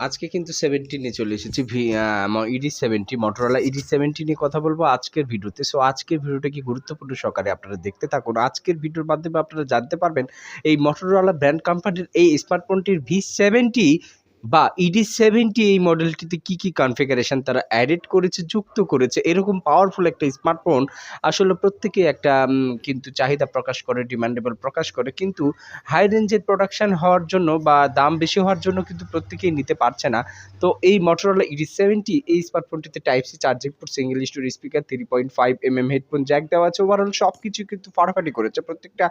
আজকে কিন্তু সেভেন্টি নিয়ে চলে এসেছি V ED seventy Motorola ED seventy নিয়ে কথা বলব আজকের ভিডিওতে। সো আজকের ভিডিওটা কি গুরুত্বপূর্ণ সহকারে আপনারা দেখতে থাকুন। আজকের ভিডিওর মাধ্যমে আপনারা জানতে পারবেন এই মটোরোলা ব্র্যান্ড কোম্পানির এই স্মার্টফোনটির ভি সেভেন্টি বা ইডি সেভেন্টি এই মডেলটিতে কি কি কনফিগারেশন তারা অ্যাডেড করেছে, যুক্ত করেছে, এরকম পাওয়ারফুল একটা স্মার্টফোন আসলে প্রত্যেকেই একটা কিন্তু চাহিদা প্রকাশ করে ডিমান্ডেবল প্রকাশ করে, কিন্তু হাই রেঞ্জের প্রোডাকশান হওয়ার জন্য বা দাম বেশি হওয়ার জন্য কিন্তু প্রত্যেকেই নিতে পারছে না। তো এই মটোরোলা ইডি সেভেন্টি এই স্মার্টফোনটিতে type C charging port single store speaker three point five M M headphone jack দেওয়া আছে। ওভারঅল সব কিছু কিন্তু ফাটাফাটি করেছে। প্রত্যেকটা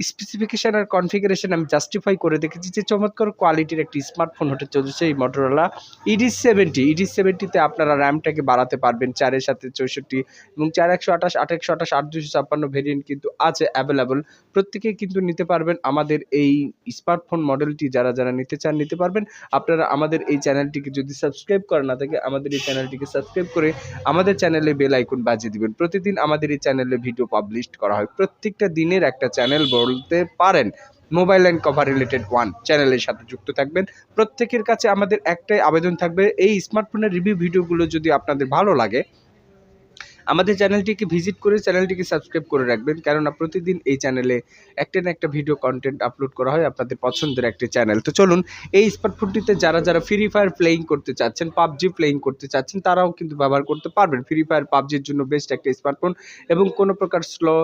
স্পেসিফিকেশন আর কনফিগারেশন আমি জাস্টিফাই করে দেখেছি যে চমৎকার কোয়ালিটির একটি স্মার্টফোন হতে চলেছে এই মটোরোলা ইডি সেভেন্টি ইডি সেভেন্টিতে আপনারা র্যামটাকে বাড়াতে পারবেন চারের সাথে চৌষট্টি এবং চার একশো আঠাশ আট একশো আঠাশ আট দুশো ছাপ্পান্ন ভেরিয়েন্ট কিন্তু আছে অ্যাভেলেবল প্রত্যেকেই কিন্তু নিতে পারবেন আমাদের এই স্মার্টফোন মডেলটি যারা যারা নিতে চান নিতে পারবেন। আপনারা আমাদের এই চ্যানেলটিকে যদি সাবস্ক্রাইব করা না থাকে, আমাদের এই চ্যানেলটিকে সাবস্ক্রাইব করে আমাদের চ্যানেলে বেল আইকন বাজিয়ে দিবেন। প্রতিদিন আমাদের এই চ্যানেলে ভিডিও পাবলিশ করা হয়। প্রত্যেকটা দিনের একটা চ্যানেল বলতে পারেন। Mobile and cover related one চ্যানেলের সাথে যুক্ত থাকবেন। প্রত্যেকের কাছে আমাদের একটাই আবেদন থাকবে, এই স্মার্টফোনের রিভিউ ভিডিওগুলো যদি আপনাদের ভালো লাগে আমাদের চ্যানেলটিকে ভিজিট করে চ্যানেলটিকে সাবস্ক্রাইব করে রাখবেন। কেননা প্রতিদিন এই চ্যানেলে একটা না একটা ভিডিও কন্টেন্ট আপলোড করা হয় আপনাদের পছন্দের একটি চ্যানেল। তো চলুন, এই স্মার্টফোনটিতে যারা যারা ফ্রি ফায়ার প্লেয়িং করতে চাচ্ছেন, পাবজি প্লেয়িং করতে চাচ্ছেন, তারাও কিন্তু ব্যবহার করতে পারবেন। ফ্রি ফায়ার পাবজির জন্য বেস্ট একটা স্মার্টফোন এবং কোনো প্রকার স্লো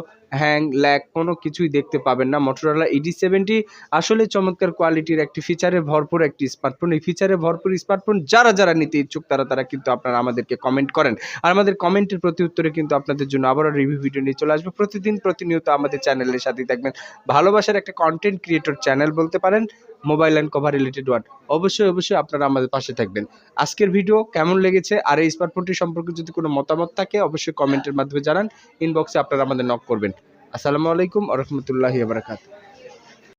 হ্যাং ল্যাক কোনো কিছুই দেখতে পাবেন না। মোটরোলা ইডি সেভেন্টি আসলে চমৎকার কোয়ালিটির একটি ফিচারে ভরপুর একটি স্মার্টফোন এই ফিচারে ভরপুর স্মার্টফোন যারা যারা নিতে ইচ্ছুক, তারা তারা কিন্তু আপনারা আমাদেরকে কমেন্ট করেন। আর আমাদের কমেন্টের প্রতি উত্তরে কিন্তু আপনাদের জন্য আবারও রিভিউ ভিডিও নিয়ে চলে আসবে। প্রতিদিন প্রতিনিয়ত আমাদের চ্যানেলের সাথেই থাকবেন। ভালোবাসার একটা কন্টেন্ট ক্রিয়েটর চ্যানেল বলতে পারেন mobile and cover related one অবশ্যই অবশ্যই আপনারা আমাদের পাশে থাকবেন। আজকের ভিডিও কেমন লেগেছে? আর এই স্মার্টফোনটি সম্পর্কে যদি কোনো মতামত থাকে, অবশ্যই কমেন্টের মাধ্যমে জানান। ইনবক্সে আপনারা আমাদের নক করবেন। আসসালামু আলাইকুম আ রহমতুল্লাহি